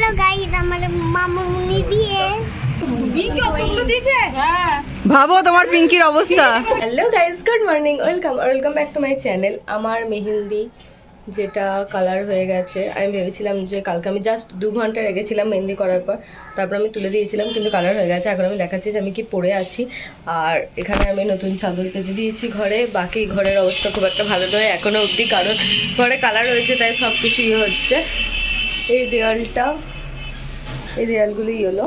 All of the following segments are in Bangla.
হ্যালো গাইস আমার মামুনি বিয়ে। ভাবো তোমার পিঙ্কির অবস্থা। Hello guys good morning welcome welcome back to my channel আমার মেহেন্দি যেটা কালার হয়ে গেছে আমি ভেবেছিলাম যে কালকে আমি জাস্ট দু ঘণ্টা রেখেছিলাম মেহেন্দি করার পর। তারপর আমি তুলে দিয়েছিলাম কিন্তু কালার হয়ে গেছে। এখন আমি দেখাচ্ছি যে আমি কি পরে আছি। আর এখানে আমি নতুন চাদর পেতে দিয়েছি ঘরে। বাকি ঘরের অবস্থা খুব একটা ভালো নয় এখনও অবধি কারণ ঘরে কালার হয়েছে তাই সব কিছু ইয়ে হচ্ছে। এই দেয়ালটা, এই দেয়ালগুলো ইয়েলো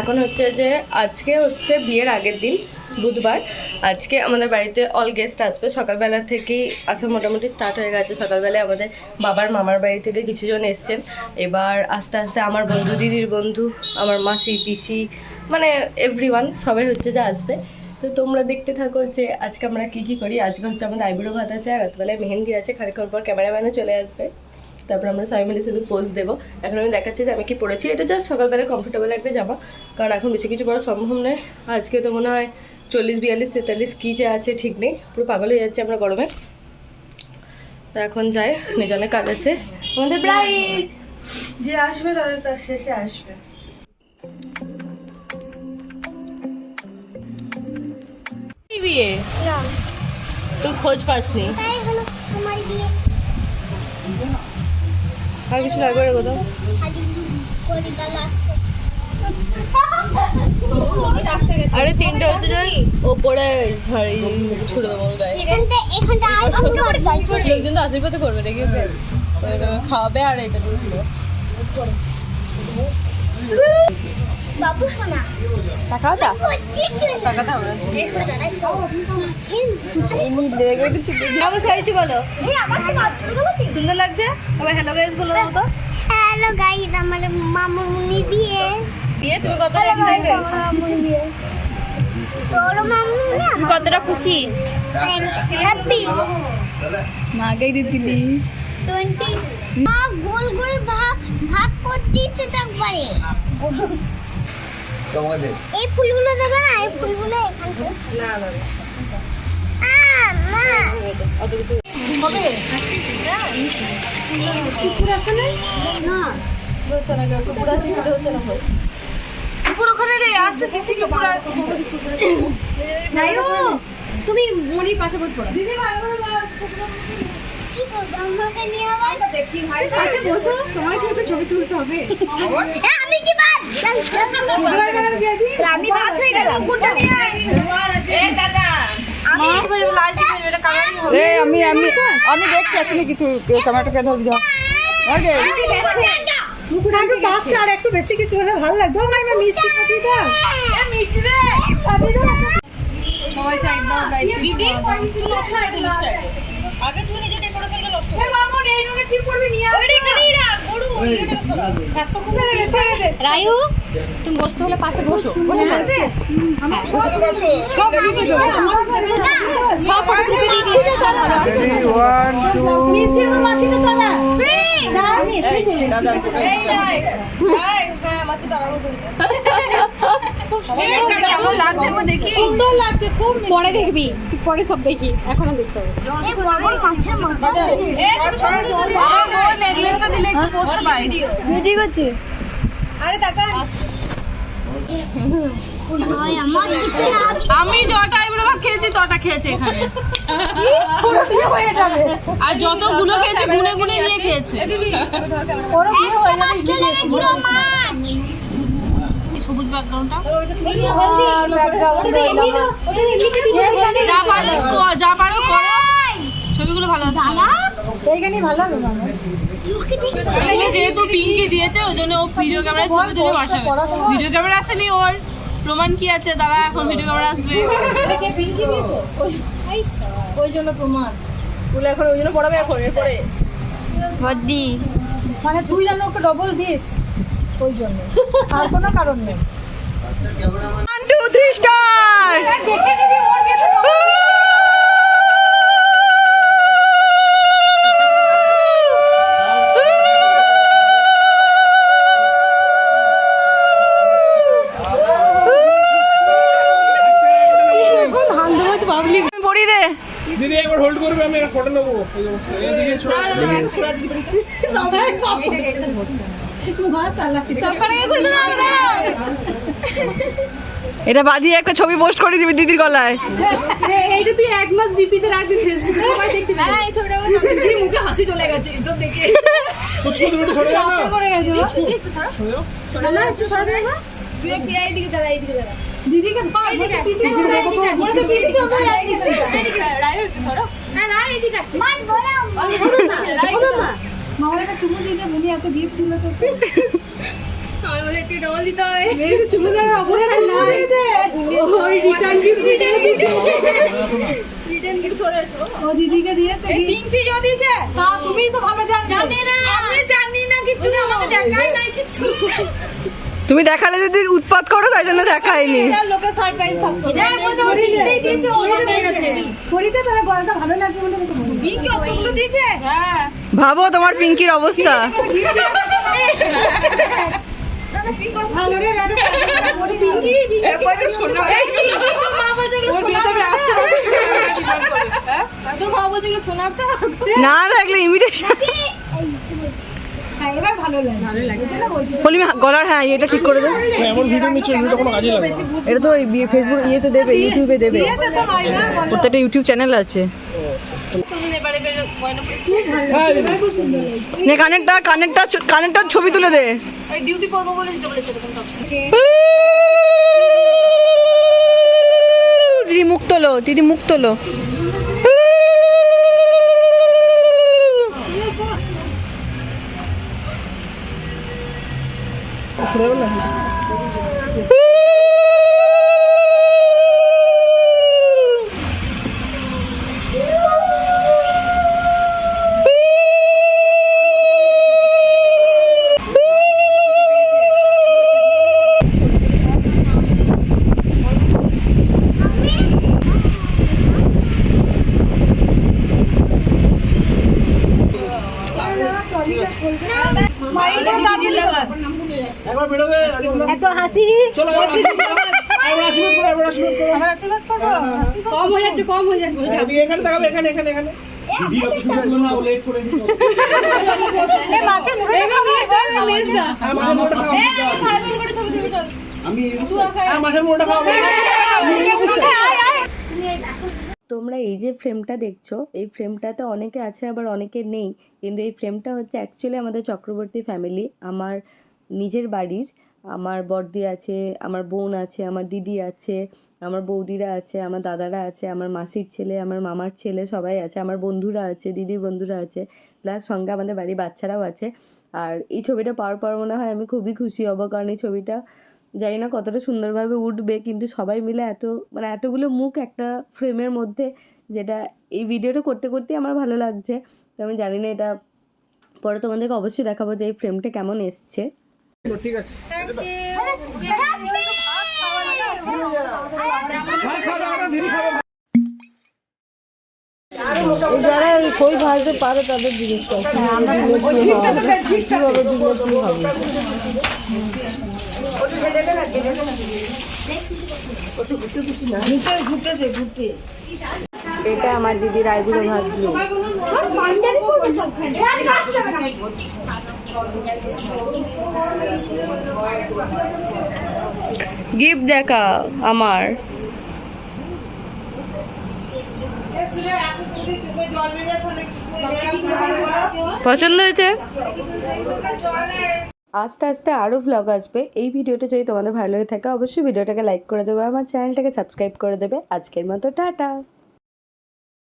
এখন হচ্ছে যে, আজকে হচ্ছে বিয়ের আগের দিন, বুধবার। আজকে আমাদের বাড়িতে অল গেস্ট আসবে। সকালবেলা থেকেই আসা মোটামুটি স্টার্ট হয়ে গেছে। সকালবেলায় আমাদের বাবার, মামার বাড়ি থেকে কিছুজন এসছেন। এবার আস্তে আস্তে আমার বন্ধু, দিদির বন্ধু, আমার মাসি, পিসি মানে এভরি সবাই হচ্ছে যে আসবে। তো তোমরা দেখতে থাকো যে, আজকে আমরা কী কী করি। আজকে হচ্ছে আমাদের আইবুড়ো ভাত আছে, আর রাতবেলায় মেহেন্দি আছে। খানিক্ষণ পর ক্যামেরাম্যানও চলে আসবে। তারপর আমরা সবাই মিলে শুধু পোজ দেবো। এখন আমি দেখাচ্ছি যে আমি কি পড়েছি এটা জাস্ট সকালবেলা কমফোর্টেবল একটা জামা। কারণ এখন বেশি কিছু পরা সম্ভব নয়। আজকে তো মনে হয় চল্লিশ বিয়াল্লিশ তেতাল্লিশ কী যে আছে ঠিক নেই। পুরো পাগল হয়ে যাচ্ছে আমরা গরমে। তো এখন যাই নিজনের কাজ আছে। আমাদের ব্রাইড যে আসবে তাদের তার শেষে আসবে। বিয়ে? তুই খোঁজ পাসনি। বিয়ে। আর কিছু লাগবে রে কোথাও? আরে তিনটে হচ্ছে যে ওপরে ঝাড়ি ছুড়ে দেবো গায়ে। লোকজন তো আশীর্বাদ করবে নাকি? ওকে খাওয়াবে আর এটা দিয়ে। বাবু সোনা টাকা দাও। এই দেখবে সুন্দর লাগছে? আবার হ্যালো গাইস বলো তো। হ্যালো গাইস আমার মামুনি বিয়ে। দিয়ে তুমি কত এক্সাইটেড মামুনি বিয়ে। তোর মামুনি আমার কতটা খুশি? হ্যাপি মাকেই দিতিলি। টোয়েন্টি মা গোল গোল ভাগ ভাগ করতেছে একবারে এই ফুলগুলো দেবে না এই ফুলগুলো এখান থেকে না না। মা অত কিছু হবে কুকুর আছে না না কুকুর আছে হয়। তুমি মনির পাশে বসে পড়ো দিদি পাশে বসো তোমার কি ছবি তুলতে হবে? আমি কি বাদ? আমি বাদ হয়ে গেলাম কোনটা নিয়ে এ আমি আমি আমি দেখছি তুই ক্যামেরাটাকে ধরবি ধর একটু আর একটু বেশি কিছু হলে ভালো লাগতো। ভাই আমি মিষ্টি সাজিয়ে দাও মিষ্টি রে। সবাই সাইড দাও দিদি তুই নষ্ট আগে তুই নিজে নষ্ট কর মামুন এই রঙে ঠিক করবি? নিয়ে ওইটা এখানেই রাখ গরু এত কমে গেছে রায়ু তুমি বসতে হলে পাশে বসো। বসে পড়ো। সব আমি দেবো। সব ফটো তুলে দিয়ে দিয়েছে। মিষ্টির মা মাছিটা তোলা এই নাই এই হ্যাঁ মাছি দাঁড়াবো তুমি কেমন লাগছে? আমি দেখি সুন্দর লাগছে খুব পরে দেখবি তুই পরে সব দেখি এখনও দেখতে হবে। ভিডিও ভিডিও করছে? আরে টাকা আমি যটা ভাত খেয়েছি তটা খেয়েছে এখানে। পুরো দিয়ে হয়ে যাবে আর যতগুলো খেয়েছে গুনে গুনে নিয়ে খেয়েছে। হয়ে যাবে মাছ লেগেছিল মাছ সবুজ ব্যাকগ্রাউন্ডটা যা পারো করো ছবিগুলো ভালো আছে ভালো হবে যেহেতু পিঙ্কি দিয়েছে ওই জন্য ও ভিডিও ক্যামেরা ছবি তুলে পাঠাবে ভিডিও ক্যামেরা আসেনি ওর। প্রমাণ কি আছে? দাঁড়া এখন ভিডিও ক্যামেরা আসবে। ওই জন্য প্রমাণ। বলে এখন ওই জন্য পড়াবে এখন এরপরে। বদ্দি। মানে তুই যেন ওকে ডবল দিস ওই জন্য। আর কোনো কারণ নেই। দিদি একবার হোল্ড করবে আমি একটা ফটো নেব সবাই সব এটা বাজিয়ে একটা ছবি পোস্ট করে দিবি দিদির গলায়। এইটা তুই এক মাস ডিপিতে রাখবি ফেসবুকে সবাই দেখতে পাবে। হ্যাঁ এই ছবিটা মুখে হাসি চলে গেছে এইসব দেখে। পড়ে গেছে একটু সরো। না একটু সরো তুই এইদিকে দাঁড়া এইদিকে দাঁড়া। দিদিকে বলতে এইদিকে এইদিকে রায়ো একটু সরো। না না মাল বড় রায়ো না। মামার একটা চুমু দিতে বুনি এত গিফট দিল তো আমার ডবল দিতে হবে এই অবস্থা নাই। ওই রিটার্ন গিফট রিটার্ন গিফট সরে এসো। ও দিদিকে দিয়েছে এই তিনটে দিয়েছে তা তুমি তো ভালো জানো জানি না। আমি জানি না কিছু আমাকে দেখাই নাই কিছু। তুমি দেখালে যদি উৎপাত করো তাই জন্য দেখায়নি। লোকে সারপ্রাইজ থাকতো। না বলছে ও দিয়েছে। ও পেয়ে গেছে। ফরিতে গলাটা ভালো লাগবে বলে পিঙ্কি অতগুলো দিয়েছে? হ্যাঁ। ভাবো তোমার পিঙ্কির অবস্থা। এগুলো সোনার হ্যাঁ? এগুলো সোনার তো না রাখলে ইমিটেশন হ্যাঁ এবার ভালো লাগে ভালো লাগছে। না বলছি বলি গলার হ্যাঁ এটা ঠিক করে দে। এমন ভিডিও নিচ্ছে ভিডিওটা কোনো কাজে লাগবে এটা তো ফেসবুক ইয়েতে দেবে ইউটিউবে দেবে। প্রত্যেকটা ইউটিউব চ্যানেল আছে। পরে হ্যাঁ, নে কানেরটা কানেরটা কানেরটা ছবি তুলে দে। ডিউটি করব বলে দিতে বলেছে দিদি মুখ তোলো দিদি মুখ তোলো। শুনে না একবার বেরোবে হাসি। কম হয়ে যাচ্ছে কম হয়ে যাচ্ছে এখানে তাকাবে এখানে এখানে এখানে। আমি মাছের। তোমরা এই যে ফ্রেমটা দেখছ এই ফ্রেমটাতে অনেকে আছে আবার অনেকে নেই। কিন্তু এই ফ্রেমটা হচ্ছে অ্যাকচুয়ালি আমাদের চক্রবর্তী ফ্যামিলি আমার নিজের বাড়ির। আমার বড়দি আছে, আমার বোন আছে, আমার দিদি আছে, আমার বৌদিরা আছে, আমার দাদারা আছে, আমার মাসির ছেলে, আমার মামার ছেলে সবাই আছে, আমার বন্ধুরা আছে, দিদির বন্ধুরা আছে প্লাস সঙ্গে আমাদের বাড়ির বাচ্চারাও আছে। আর এই ছবিটা পাওয়ার পর মনে হয় আমি খুবই খুশি হব, কারণ এই ছবিটা জানি না কতটা সুন্দরভাবে উঠবে, কিন্তু সবাই মিলে এত মানে এতগুলো মুখ একটা ফ্রেমের মধ্যে যেটা এই ভিডিওটা করতে করতেই আমার ভালো লাগছে। তো আমি জানি না এটা পরে তোমাদেরকে অবশ্যই দেখাবো যে এই ফ্রেমটা কেমন এসছে। ঠিক আছে। যারা কই ভাজতে পারে তাদের জিনিস এটা আমার দিদির রায়গুলো ভাজলো গিফট দেখা আমার। পছন্দ হয়েছে? আস্তে আস্তে আরও ভ্লগ আসবে। এই ভিডিওটা যদি তোমাদের ভালো লাগে থাকে, অবশ্যই ভিডিওটাকে লাইক করে দেবে, আমার চ্যানেলটাকে সাবস্ক্রাইব করে দেবে। আজকের মতো টাটা।